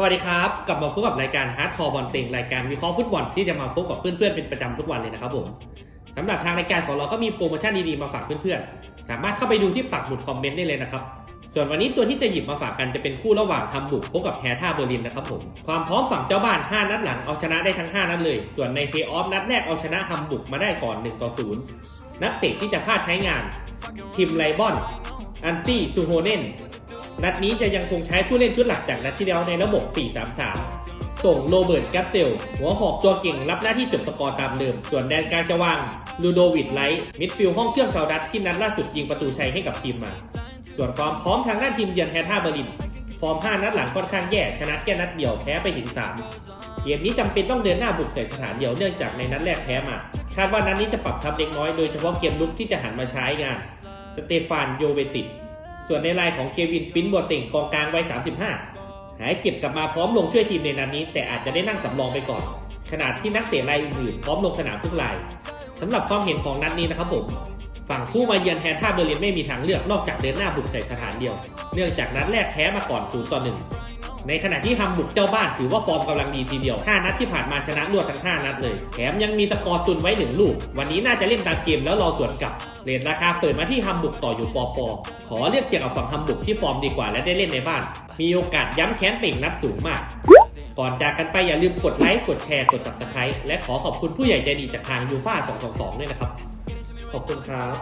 สวัสดีครับ กลับมาพบกับรายการ Hardcore บอลเต็งรายการวิเคราะห์ฟุตบอลที่จะมาพบกับเพื่อนๆเป็นประจำทุกวันเลยนะครับผมสำหรับทางรายการของเราก็มีโปรโมชั่นดีๆมาฝากเพื่อนๆ สามารถเข้าไปดูที่ปักหมุดคอมเมนต์ได้เลยนะครับ ส่วนวันนี้ตัวที่จะหยิบมาฝากกันจะเป็นคู่ระหว่างฮัมบุกพบกับแฮท่าเบอร์ลินนะครับผม ความพร้อมฝั่งเจ้าบ้าน 5 นัดหลังเอาชนะได้ทั้ง 5 นัดเลย ส่วนในเพย์ออฟนัดแรกเอาชนะฮัมบุกมาได้ก่อน1ต่อ0นักเตะที่จะพลาดใช้งานทีมไลบอน อันซี่ซูโฮเนน นัดนี้จะยังคงใช้ผู้เล่นชุดหลักจากนัดที่แล้วในระบบ 4-3-3 ส่งโรเบิร์ตแกปเซล หัวหอกตัวเก่งรับหน้าที่จบสกอร์ตามเดิม ส่วนแดนกลางจะวางลูโดวิดไลท์มิดฟิลด์ห้องเครื่องชาวดัตที่นัดล่าสุดยิงประตูชัยให้กับทีมมา ส่วนความพร้อมทางด้านทีมเยือนแฮท่าเบอร์ลินฟอร์ม 5 นัดหลังค่อนข้างแย่ ชนะแค่นัดเดียวแพ้ไปถึง 3 เกมนี้จำเป็นต้องเดินหน้าบุกใส่สถานเดียวเนื่องจากในนัดแรกแพ้มา คาดว่านัดนี้จะปรับทับเล็กน้อยโดยเฉพาะเกมลุกที่จะหันมาใช้งาน สเตฟานโยเวติด ส่วนในลายของเควินปิ้นบัวเต่งกองกลางวัย 35 หายเจ็บกลับมาพร้อมลงช่วยทีมในนัดนี้ แต่อาจจะได้นั่งสำรองไปก่อน ขณะที่นักเตะรายอื่นๆพร้อมลงสนามทุกรายสำหรับความเห็นของนัดนี้นะครับผม ฝั่งผู้มาเยือนแทนท่าเบอร์ลินไม่มีทางเลือกนอกจากเดินหน้าบุกใส่สถานเดียว เนื่องจากนัดแรกแพ้มาก่อน0ต่อ1 ในขณะที่ฮัมบุกเจ้าบ้านถือว่าฟอร์มกำลังดีทีเดียว 5 นัดที่ผ่านมาชนะรวดทั้ง 5 นัดเลย แถมยังมีสกอร์ตุนไว้1ลูก วันนี้น่าจะเล่นตามเกมแล้วรอสวนกลับเรทราคาเปิดมาที่ฮัมบุกต่ออยู่ปอปอขอเลือกเกี่ยวกับฝั่งฮัมบุกที่ฟอร์มดีกว่าและได้เล่นในบ้าน มีโอกาสย้ำแค้นเป่งนัดสูงมากก่อนจากกันไปอย่าลืมกดไลค์ กดแชร์ กด subscribe และขอขอบคุณผู้ใหญ่ใจดีจากทางยูฟ่า222 ด้วยนะครับ ขอบคุณครับ